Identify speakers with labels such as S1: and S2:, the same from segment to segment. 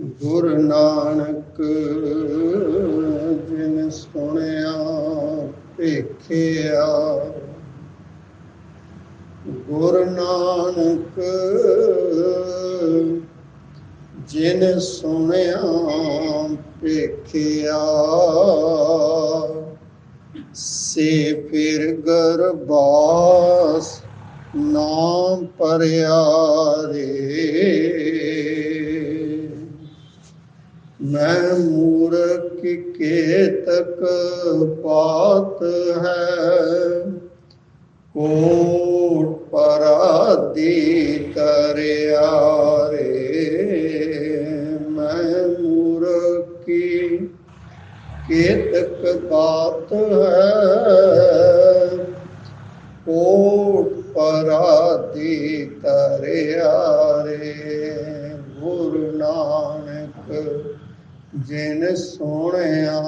S1: ਗੁਰ ਨਾਨਕ, ਜਿਨ ਸੁਣਿਆ, ਭੇਖਿਆ। ਗੁਰ ਨਾਨਕ, ਜਿਨ ਸੁਣਿਆ, ਭੇਖਿਆ। ਸੇ ਫਿਰ ਗਰਬਾਸ ਨਾਮ ਪਰਿਆ ਰੇ। ਮੈਂ ਮੂਰਖ ਕੇਤਕ ਪਾਤ ਹੈ। ਕੋਟ ਪਰਾਦੀ ਤਰਿਆ ਰੇ ਮੈਂ ਮੂਰਖੀ ਕੇਤਕ ਬਾਤ ਹੈ। ਕੋਟ ਪਰਾਦੀ ਤਰਿਆ ਜਿਨ ਸੋਹਣਿਆ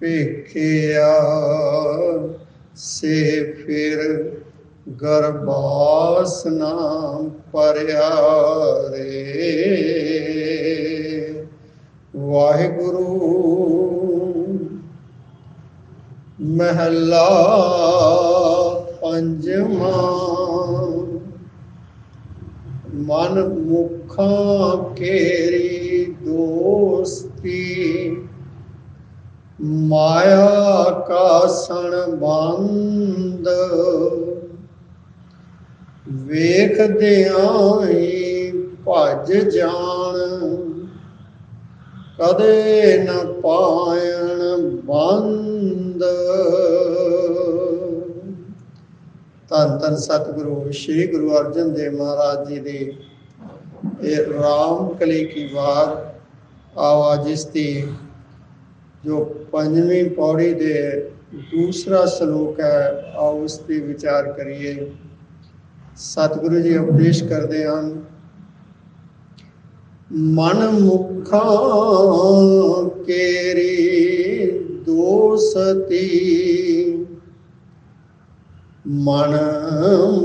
S1: ਵੇਖਿਆ ਸੇ ਫਿਰ ਗਰਬਾਸ ਨਾਮ ਪਰਿਆ ਰੇ। ਵਾਹਿਗੁਰੂ ਮਹਲਾ ਪੰਜਵਾਂ ਮਨ ਮੁਖਾਂ ਕੇਰੀ ਦੋਸਤੀ। ਮਾਇਆ ਕਾ ਸਣ ਬੰਦ। ਵੇਖਦਿਆਂ ਹੀ ਭੱਜ ਜਾਣ। ਕਦੇ ਨ ਪਾਇਣ ਬੰਦ। ਧੰਨ ਧੰਨ ਸਤਿਗੁਰੂ, ਸ੍ਰੀ ਗੁਰੂ ਅਰਜਨ ਦੇਵ ਮਹਾਰਾਜ ਜੀ ਦੀ ਇਹ ਰਾਮ ਕਲੀ ਕੀ ਵਾਰ ਆਵਾਜ਼ ਇਸ ਦੀ ਜੋ ਪੰਜਵੀਂ ਪੌੜੀ ਦੇ ਦੂਸਰਾ ਸ਼ਲੋਕ ਹੈ, ਆਓ ਉਸ ਤੇ ਵਿਚਾਰ ਕਰੀਏ। ਸਤਿਗੁਰੂ ਜੀ ਉਪਦੇਸ਼ ਕਰਦੇ ਹਨ, ਮਨ ਮੁਖਾਂ ਕੇਰੀ ਦੋਸਤੀ ਮਨ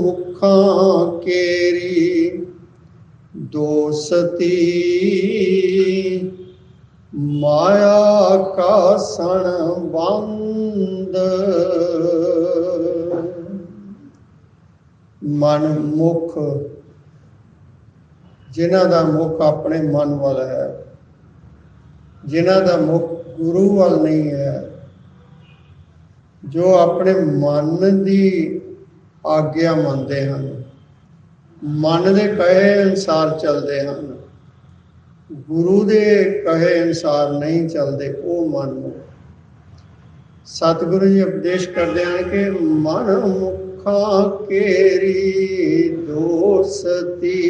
S1: ਮੁਖਾਂ ਕੇਰੀ ਦੋਸਤੀ। ਮਾਇਆ ਕਾ ਸਣ ਬੰਦ। ਮਨ ਮੁਖ, ਜਿਨ੍ਹਾਂ ਦਾ ਮੁਖ ਆਪਣੇ ਮਨ ਵੱਲ ਹੈ, ਜਿਨ੍ਹਾਂ ਦਾ ਮੁਖ ਗੁਰੂ ਵੱਲ ਨਹੀਂ ਹੈ ਜੋ ਆਪਣੇ ਮਨ ਦੀ ਆਗਿਆ ਮੰਨਦੇ ਹਨ, ਮਨ ਦੇ ਕਹੇ ਅਨਸਾਰ ਚੱਲਦੇ ਹਨ, ਗੁਰੂ ਦੇ ਕਹੇ ਅਨਸਾਰ ਨਹੀਂ ਚੱਲਦੇ, ਉਹ ਮਨ ਨੂੰ। ਸਤਿਗੁਰੂ ਜੀ ਉਪਦੇਸ਼ ਕਰਦੇ ਹਨ ਕਿ ਮਨ ਮੁਖਾਂ ਕੇਰੀ ਦੋਸਤੀ।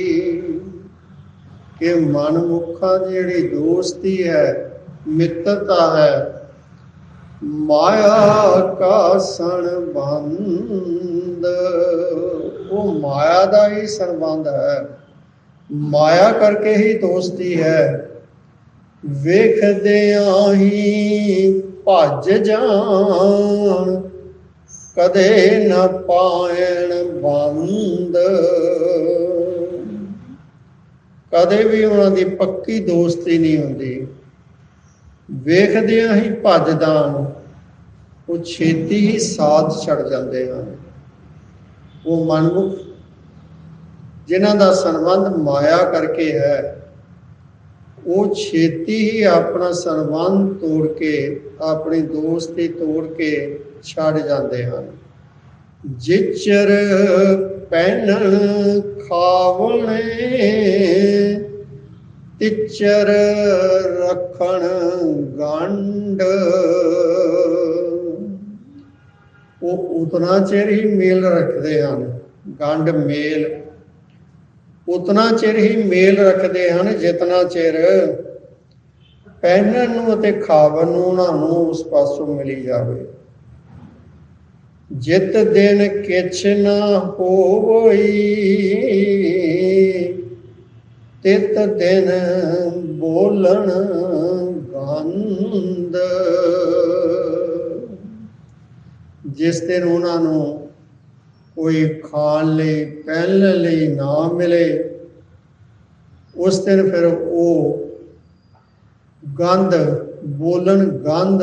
S1: ਕਿ ਮਨ ਮੁਖਾਂ ਦੀ ਜਿਹੜੀ ਦੋਸਤੀ ਹੈ, ਮਿੱਤਰਤਾ ਹੈ ਮਾਇਆ ਕਾ ਸਣ ਉਹ ਮਾਇਆ ਦਾ ਹੀ ਸੰਬੰਧ ਹੈ। ਮਾਇਆ ਕਰਕੇ ਹੀ ਦੋਸਤੀ ਹੈ। ਵੇਖਦਿਆਂ ਹੀ ਭੱਜ ਜਾਣ। ਕਦੇ ਨਾ ਪਾਇਣ ਬੰਦ। ਕਦੇ ਵੀ ਉਹਨਾਂ ਦੀ ਪੱਕੀ ਦੋਸਤੀ ਨਹੀਂ ਹੁੰਦੀ। ਵੇਖਦਿਆਂ ਹੀ ਭੱਜਦਾ ਉਹ ਛੇਤੀ ਹੀ ਸਾਥ ਛੱਡ ਜਾਂਦੇ ਹਨ। ਉਹ ਮਨਮੁਖ, ਜਿਨ੍ਹਾਂ ਦਾ ਸੰਬੰਧ ਮਾਇਆ ਕਰਕੇ ਹੈ, ਉਹ ਛੇਤੀ ਹੀ ਆਪਣਾ ਸੰਬੰਧ ਤੋੜ ਕੇ, ਆਪਣੀ ਦੋਸਤੀ ਤੋੜ ਕੇ ਛੱਡ ਜਾਂਦੇ ਹਨ। ਜਿਚਰ ਪਹਿਨਣ ਖਾਵਣੇ ਤਿਚਰ ਰੱਖਣ ਗੰਢ। ਉਹ ਉਤਨਾ ਚਿਰ ਹੀ ਮੇਲ ਰੱਖਦੇ ਹਨ, ਗੰਢ ਮੇਲ। ਉਤਨਾ ਚਿਰ ਹੀ ਮੇਲ ਰੱਖਦੇ ਹਨ, ਜਿਤਨਾ ਚਿਰ ਪਹਿਨਣ ਨੂੰ ਅਤੇ ਖਾਵਣ ਨੂੰ ਉਹਨਾਂ ਨੂੰ ਉਸ ਪਾਸੋਂ ਮਿਲੀ ਜਾਵੇ। ਜਿਤ ਦਿਨ ਕਿਛ ਨਾ ਹੋਈ ਤਿਤ ਦਿਨ ਬੋਲਣ ਗੰਦ ਜਿਸ ਦਿਨ ਉਹਨਾਂ ਨੂੰ ਕੋਈ ਖਾਣ ਲਈ ਪਹਿਨਣ ਲਈ ਨਾ ਮਿਲੇ, ਉਸ ਦਿਨ ਫਿਰ ਉਹ ਗੰਧ, ਬੋਲਣ ਗੰਧ,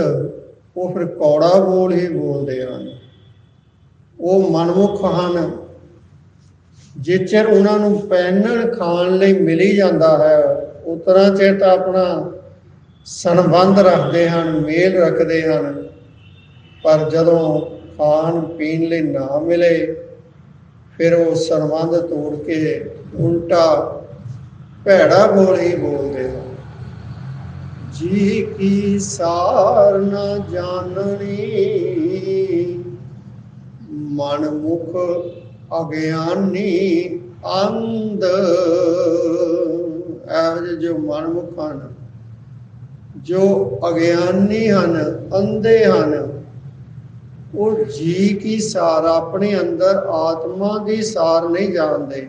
S1: ਉਹ ਫਿਰ ਕੌੜਾ ਬੋਲ ਹੀ ਬੋਲਦੇ ਹਨ। ਉਹ ਮਨਮੁਖ ਹਨ। ਜੇ ਚਿਰ ਉਹਨਾਂ ਨੂੰ ਪਹਿਨਣ ਖਾਣ ਲਈ ਮਿਲੀ ਜਾਂਦਾ ਹੈ ਉਤਰਾ ਚਿਰ ਤਾਂ ਆਪਣਾ ਸੰਬੰਧ ਰੱਖਦੇ ਹਨ, ਮੇਲ ਰੱਖਦੇ ਹਨ। ਪਰ ਜਦੋਂ ਖਾਣ ਪੀਣ ਲਈ ਨਾ ਮਿਲੇ, ਫਿਰ ਉਹ ਸੰਬੰਧ ਤੋੜ ਕੇ ਉਲਟਾ ਭੈੜਾ ਬੋਲ ਹੀ ਬੋਲਦੇ ਹਨ। ਜੀ ਕੀ ਸਾਰ ਨਾ ਜਾਣਨੀ, ਮਨ ਮੁਖ ਅਗਿਆਨੀ ਅੰਧ। ਇਹੋ ਜੋ ਮਨਮੁਖ ਹਨ, ਜੋ ਅਗਿਆਨੀ ਹਨ, ਅੰਧੇ ਹਨ, ਉਹ ਜੀ ਕੀ ਸਾਰ, ਆਪਣੇ ਅੰਦਰ ਆਤਮਾ ਦੀ ਸਾਰ ਨਹੀਂ ਜਾਣਦੇ।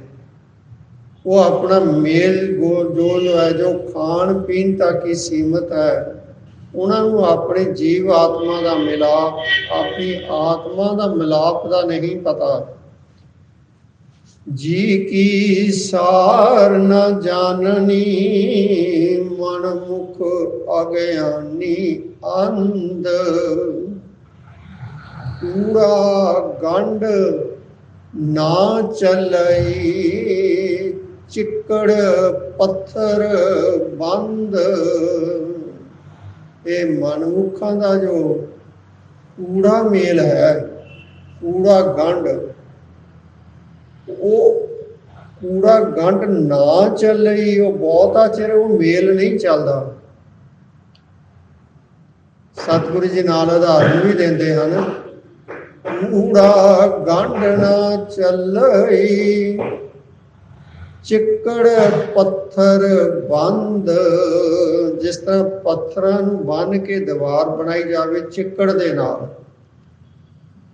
S1: ਉਹ ਆਪਣਾ ਮੇਲ ਗੋਲ ਜੋ ਹੈ, ਜੋ ਖਾਣ ਪੀਣ ਤੱਕ ਹੀ ਸੀਮਤ ਹੈ। ਉਹਨਾਂ ਨੂੰ ਆਪਣੇ ਜੀਵ ਆਤਮਾ ਦਾ ਮਿਲਾਪ, ਆਪਣੀ ਆਤਮਾ ਦਾ ਮਿਲਾਪ ਦਾ ਨਹੀਂ ਪਤਾ। ਜੀ ਕੀ ਸਾਰ ਨ ਜਾਣਨੀ, ਮਨ ਮੁਖ ਅਗਿਆਨੀ ਅੰਧ। ਪੂਰਾ ਗੰਢ ਨਾ ਚੱਲਈ, ਚਿੱਕੜ ਪੱਥਰ ਬੰਦ। ਇਹ ਮਨੁੱਖਾਂ ਦਾ ਜੋ ਕੂੜਾ ਮੇਲ ਹੈ ਕੂੜਾ ਗੰਢ ਉਹ ਕੂੜਾ ਗੰਢ ਨਾ ਚੱਲਈ, ਉਹ ਬਹੁਤਾ ਚਿਰ ਉਹ ਮੇਲ ਨਹੀਂ ਚੱਲਦਾ। ਸਤਿਗੁਰੂ ਜੀ ਨਾਲ ਉਦਾਹਰਨ ਵੀ ਦਿੰਦੇ ਹਨ, ਕੂੜਾ ਗੰਢ ਨਾ ਚੱਲਈ, ਚਿੱਕੜ ਪੱਥਰ ਬੰਦ, ਜਿਸ ਤਰ੍ਹਾਂ ਪੱਥਰਾਂ ਨੂੰ ਬੰਨ ਕੇ ਦੀਵਾਰ ਬਣਾਈ ਜਾਵੇ ਚਿੱਕੜ ਦੇ ਨਾਲ,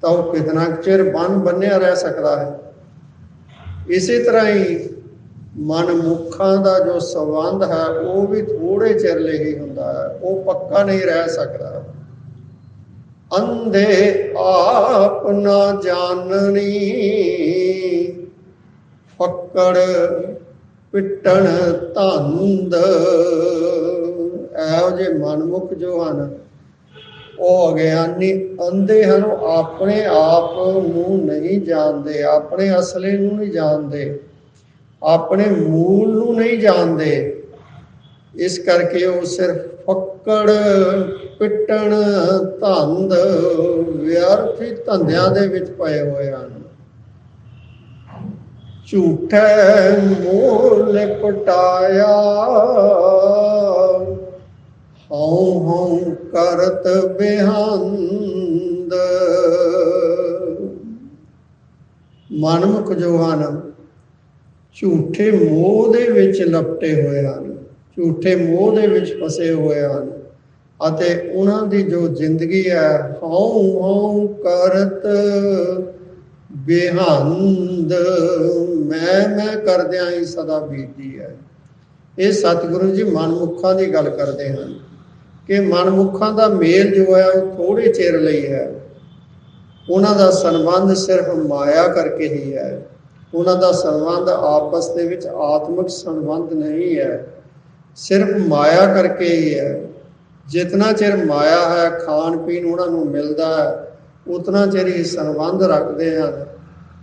S1: ਤਾਂ ਉਹ ਕਿਤਨਾ ਕੁ ਚਿਰ ਬੰਨ ਬੰਨਿਆ ਰਹਿ ਸਕਦਾ ਹੈ। ਇਸੇ ਤਰ੍ਹਾਂ ਹੀ ਮਨ ਮੁਖਾਂ ਦਾ ਜੋ ਸੰਬੰਧ ਹੈ, ਉਹ ਵੀ ਥੋੜੇ ਚਿਰ ਲਈ ਹੀ ਹੁੰਦਾ ਹੈ। ਉਹ ਪੱਕਾ ਨਹੀਂ ਰਹਿ ਸਕਦਾ। ਅੰਧੇ ਆਪ ਨਾ ਜਾਣਨੀ, ਫੱਕੜ ਪਿੱਟਣ ਧੰਦ ਇਹੋ ਜੇ ਮਨਮੁਖ ਜੋ ਹਨ ਉਹ ਅਗਿਆਨੀ ਅੰਧੇ ਹਨ, ਉਹ ਆਪਣੇ ਆਪ ਨੂੰ ਨਹੀਂ ਜਾਣਦੇ, ਆਪਣੇ ਅਸਲੇ ਨੂੰ ਨਹੀਂ ਜਾਣਦੇ, ਆਪਣੇ ਮੂਲ ਨੂੰ ਨਹੀਂ ਜਾਣਦੇ। ਇਸ ਕਰਕੇ ਉਹ ਸਿਰਫ ਫੱਕੜ, ਪਿੱਟਣ, ਧੰਦ, ਵਿਅਰਥੀ ਧੰਦਿਆਂ ਦੇ ਵਿੱਚ ਪਏ ਹੋਏ ਹਨ। ਝੂਠੇ ਮੋਲ ਪਟਾਇਆ। ਹਉ ਹਉ ਕਰਤ ਬਿਹੰਦ। ਮਨਮੁਖ ਜੋ ਹਨ ਝੂਠੇ ਮੋਹ ਦੇ ਵਿੱਚ ਲਪਟੇ ਹੋਏ ਹਨ, ਝੂਠੇ ਮੋਹ ਦੇ ਵਿੱਚ ਫਸੇ ਹੋਏ ਹਨ ਅਤੇ ਉਹਨਾਂ ਦੀ ਜੋ ਜ਼ਿੰਦਗੀ ਹੈ ਹਉ ਹਉ ਕਰਤ ਬੇਹੰਦ। ਮੈਂ ਮੈਂ ਕਰਦਿਆਂ ਹੀ ਸਦਾ ਬੀਤੀ ਹੈ। ਇਹ ਸਤਿਗੁਰੂ ਜੀ ਮਨਮੁਖਾਂ ਦੀ ਗੱਲ ਕਰਦੇ ਹਨ। ਕਿ ਮਨਮੁੱਖਾਂ ਦਾ ਮੇਲ ਜੋ ਹੈ ਉਹ ਥੋੜੇ ਚਿਰ ਲਈ ਹੈ। ਉਹਨਾਂ ਦਾ ਸੰਬੰਧ ਸਿਰਫ ਮਾਇਆ ਕਰਕੇ ਹੀ ਹੈ। ਉਹਨਾਂ ਦਾ ਸੰਬੰਧ ਆਪਸ ਦੇ ਵਿੱਚ ਆਤਮਿਕ ਸੰਬੰਧ ਨਹੀਂ ਹੈ। ਸਿਰਫ ਮਾਇਆ ਕਰਕੇ ਹੀ ਹੈ। ਜਿਤਨਾ ਚਿਰ ਮਾਇਆ ਹੈ ਖਾਣ ਪੀਣ ਉਹਨਾਂ ਨੂੰ ਮਿਲਦਾ ਹੈ, ਉਤਨਾ ਚਿਰ ਹੀ ਸੰਬੰਧ ਰੱਖਦੇ ਹਨ,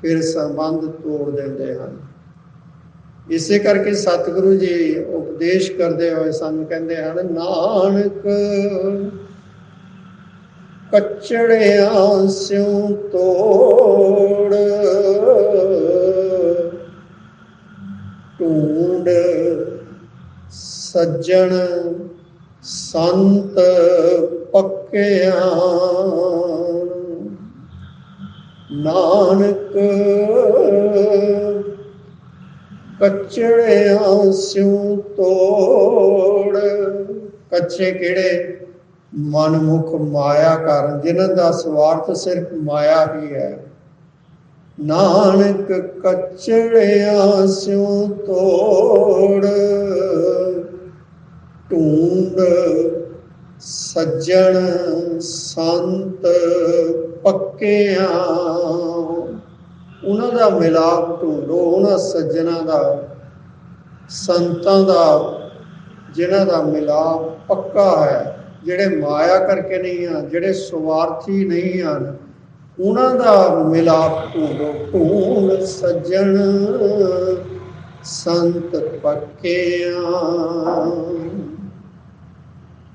S1: ਫਿਰ ਸੰਬੰਧ ਤੋੜ ਦਿੰਦੇ ਹਨ। ਇਸੇ ਕਰਕੇ ਸਤਿਗੁਰੂ ਜੀ ਉਪਦੇਸ਼ ਕਰਦੇ ਹੋਏ ਸਾਨੂੰ ਕਹਿੰਦੇ ਹਨ, ਨਾਨਕ ਕਚੜਿਆਂ ਸਿਉ ਤੋੜ, ਢੂੰਡ ਸੱਜਣ ਸੰਤ ਪੱਕਿਆਂ। ਨਾਨਕ ਕਚੜਿਆਂ ਸਿਉ ਤੋੜ। ਕੱਚੇ ਕਿਹੜੇ? ਮਨਮੁਖ ਮਾਇਆ ਕਾਰਨ ਜਿਨ੍ਹਾਂ ਦਾ ਸਵਾਰਥ ਸਿਰਫ ਮਾਇਆ ਹੀ ਹੈ। ਨਾਨਕ ਕਚੜਿਆਂ ਸਿਉ ਤੋੜ। ਢੂੰਡ ਸੱਜਣ ਸੰਤ ਪੱਕਿਆਂ ਉਹਨਾਂ ਦਾ ਮਿਲਾਪ ਢੂੰਡੋ, ਉਹਨਾਂ ਸੱਜਣਾ ਦਾ, ਸੰਤਾਂ ਦਾ, ਜਿਨ੍ਹਾਂ ਦਾ ਮਿਲਾਪ ਪੱਕਾ ਹੈ, ਜਿਹੜੇ ਮਾਇਆ ਕਰਕੇ ਨਹੀਂ ਹਨ, ਜਿਹੜੇ ਸਵਾਰਥੀ ਨਹੀਂ ਹਨ, ਉਹਨਾਂ ਦਾ ਮਿਲਾਪ ਢੂੰਡੋ, ਢੂੰਡ ਸੱਜਣ, ਸੰਤ ਪੱਕਿਆ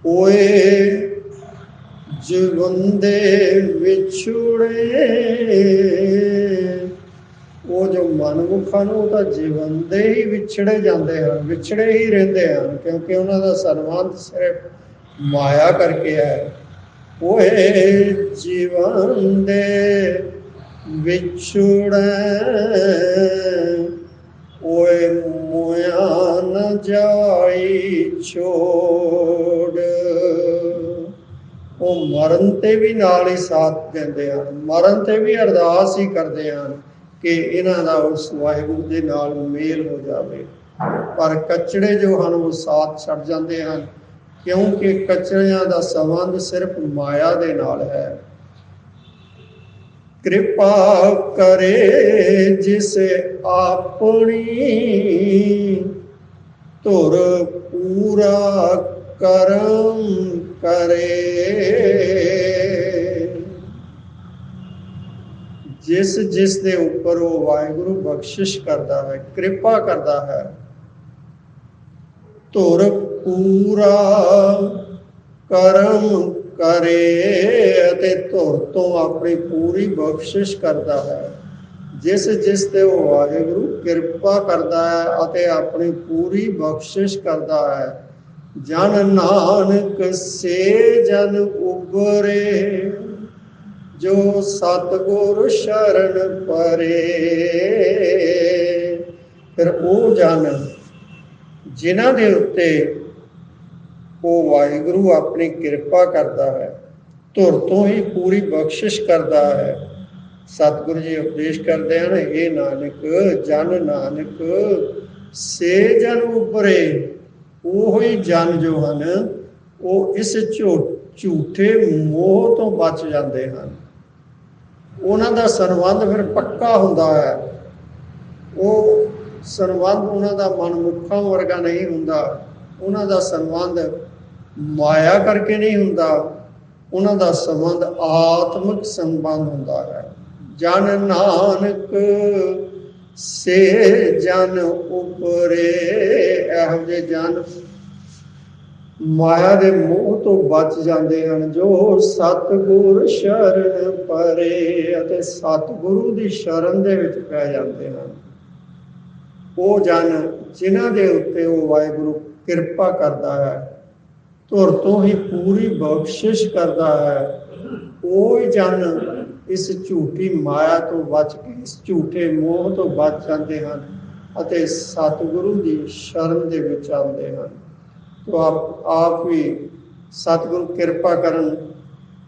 S1: ਓਏ ਜਵੰਦੇ ਵਿਛੁੜੇ ਉਹ ਜੋ ਮਨਮੁਖਾਂ ਨੂੰ ਉਹ ਤਾਂ ਜੀਵੰਦੇ ਹੀ ਵਿਛੜੇ ਜਾਂਦੇ ਹਨ, ਵਿਛੜੇ ਹੀ ਰਹਿੰਦੇ ਹਨ, ਕਿਉਂਕਿ ਉਹਨਾਂ ਦਾ ਸਰਬੰਧ ਸਿਰਫ ਮਾਇਆ ਕਰਕੇ ਹੈ। ਓਏ ਜੀਵਨ ਦੇ ਵਿਛੁੜੇ, ਓਏ ਮੋਇਆ ਨ ਜਾਈ ਛੋੜ। ਉਹ ਮਰਨ ਤੇ ਵੀ ਨਾਲ ਹੀ ਸਾਥ ਦਿੰਦੇ ਹਨ, ਮਰਨ ਤੇ ਵੀ ਅਰਦਾਸ ਹੀ ਕਰਦੇ ਹਨ। ਕਿ ਇਹਨਾਂ ਦਾ ਉਸ ਵਾਹਿਗੁਰੂ ਦੇ ਨਾਲ ਮੇਲ ਹੋ ਜਾਵੇ। ਪਰ ਕਚੜੇ ਜੋ ਹਨ ਉਹ ਸਾਥ ਛੱਡ ਜਾਂਦੇ ਹਨ, ਕਿਉਂਕਿ ਕਚੜਿਆਂ ਦਾ ਸੰਬੰਧ ਸਿਰਫ ਮਾਇਆ ਦੇ ਨਾਲ ਹੈ। ਕਿਰਪਾ ਕਰੇ ਜਿਸ ਆਪਣੀ ਧੁਰ ਪੂਰਾ ਕਰਮ ਕਰੇ। ਜਿਸ ਜਿਸ ਦੇ ਉੱਪਰ ਉਹ ਵਾਹਿਗੁਰੂ ਬਖਸ਼ਿਸ਼ ਕਰਦਾ ਹੈ, ਕਿਰਪਾ ਕਰਦਾ ਹੈ, ਧੁਰ ਪੂਰਾ ਕਰਮ ਕਰੇ ਅਤੇ ਧੁਰ ਤੋਂ ਆਪਣੀ ਪੂਰੀ ਬਖਸ਼ਿਸ਼ ਕਰਦਾ ਹੈ। ਜਿਸ ਜਿਸ ਤੇ ਉਹ ਵਾਹਿਗੁਰੂ ਕਿਰਪਾ ਕਰਦਾ ਹੈ ਅਤੇ ਆਪਣੀ ਪੂਰੀ ਬਖਸ਼ਿਸ਼ ਕਰਦਾ ਹੈ। ਜਨ ਨਾਨਕ ਸੇ ਜਨ ਉਬਰੇ ਜੋ ਸਤਗੁਰ ਸ਼ਰਨ ਪਰੇ। ਫਿਰ ਉਹ ਜਨ ਜਿਨ੍ਹਾਂ ਦੇ ਉੱਤੇ ਉਹ ਵਾਹਿਗੁਰੂ ਆਪਣੀ ਕਿਰਪਾ ਕਰਦਾ ਹੈ, ਧੁਰ ਤੋਂ ਹੀ ਪੂਰੀ ਬਖਸ਼ਿਸ਼ ਕਰਦਾ ਹੈ। ਸਤਿਗੁਰੂ ਜੀ ਉਪਦੇਸ਼ ਕਰਦੇ ਹਨ ਇਹ ਨਾਨਕ, ਜਨ ਨਾਨਕ, ਸੇ ਜਨ ਉਪਰੇ। ਉਹੀ ਜਨ ਜੋ ਹਨ, ਉਹ ਇਸ ਝੂ- ਝੂਠੇ ਮੋਹ ਤੋਂ ਬਚ ਜਾਂਦੇ ਹਨ। ਉਹਨਾਂ ਦਾ ਸੰਬੰਧ ਫਿਰ ਪੱਕਾ ਹੁੰਦਾ ਹੈ। ਉਹ ਸੰਬੰਧ ਉਹਨਾਂ ਦਾ ਮਨਮੁੱਖਾਂ ਵਰਗਾ ਨਹੀਂ ਹੁੰਦਾ। ਉਹਨਾਂ ਦਾ ਸੰਬੰਧ ਮਾਇਆ ਕਰਕੇ ਨਹੀਂ ਹੁੰਦਾ। ਉਹਨਾਂ ਦਾ ਸੰਬੰਧ ਆਤਮਿਕ ਸੰਬੰਧ ਹੁੰਦਾ ਹੈ। ਜਨ ਨਾਨਕ ਸੇ ਜਨ ਉਪਰੇ, ਇਹੋ ਜਿਹੇ ਜਨ ਮਾਇਆ ਦੇ ਮੋਹ ਤੋਂ ਬਚ ਜਾਂਦੇ ਹਨ, ਜੋ ਸਤਿਗੁਰ ਸ਼ਰਨ ਪਰੇ ਅਤੇ ਸਤਿਗੁਰੂ ਦੀ ਸ਼ਰਨ ਦੇ ਵਿੱਚ ਪੈ ਜਾਂਦੇ ਹਨ। ਉਹ ਜਨ ਜਿਨ੍ਹਾਂ ਦੇ ਉੱਤੇ ਉਹ ਵਾਹਿਗੁਰੂ ਕਿਰਪਾ ਕਰਦਾ ਹੈ, ਧੁਰ ਤੋਂ ਹੀ ਪੂਰੀ ਬਖਸ਼ਿਸ਼ ਕਰਦਾ ਹੈ, ਉਹ ਹੀ ਜਨ ਇਸ ਝੂਠੀ ਮਾਇਆ ਤੋਂ ਬਚ ਕੇ, ਇਸ ਝੂਠੇ ਮੋਹ ਤੋਂ ਬਚ ਜਾਂਦੇ ਹਨ ਅਤੇ ਸਤਿਗੁਰੂ ਦੀ ਸ਼ਰਨ ਦੇ ਵਿੱਚ ਆਉਂਦੇ ਹਨ। ਤੋ ਆਪ ਆਪ ਵੀ ਸਤਿਗੁਰੂ ਕਿਰਪਾ ਕਰਨ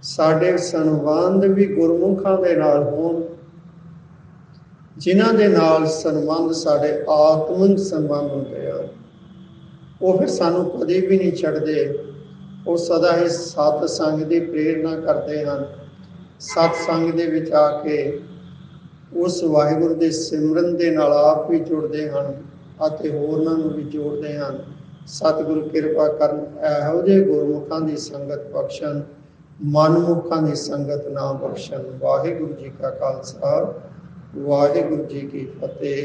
S1: ਸਾਡੇ ਸੰਬੰਧ ਵੀ ਗੁਰਮੁਖਾਂ ਦੇ ਨਾਲ ਹੋਣ, ਜਿਨ੍ਹਾਂ ਦੇ ਨਾਲ ਸੰਬੰਧ ਸਾਡੇ ਆਤਮਿਕ ਸੰਬੰਧ ਹੁੰਦੇ ਆ। ਉਹ ਫਿਰ ਸਾਨੂੰ ਕਦੇ ਵੀ ਨਹੀਂ ਛੱਡਦੇ। ਉਹ ਸਦਾ ਹੀ ਸਤ ਸੰਗ ਦੀ ਪ੍ਰੇਰਣਾ ਕਰਦੇ ਹਨ। ਸਤ ਸੰਗ ਦੇ ਵਿੱਚ ਆ ਕੇ ਉਸ ਵਾਹਿਗੁਰੂ ਦੇ ਸਿਮਰਨ ਦੇ ਨਾਲ ਆਪ ਵੀ ਜੁੜਦੇ ਹਨ ਅਤੇ ਹੋਰਨਾਂ ਨੂੰ ਵੀ ਜੋੜਦੇ ਹਨ। ਸਤਿਗੁਰੂ ਕਿਰਪਾ ਕਰਨ, ਇਹੋ ਜਿਹੇ ਗੁਰਮੁਖਾਂ ਦੀ ਸੰਗਤ ਬਖਸ਼ਣ, ਮਨਮੁਖਾਂ ਦੀ ਸੰਗਤ ਨਾ ਬਖਸ਼ਣ। ਵਾਹਿਗੁਰੂ ਜੀ ਕਾ ਖਾਲਸਾ, ਵਾਹਿਗੁਰੂ ਜੀ ਕੀ ਫਤਿਹ।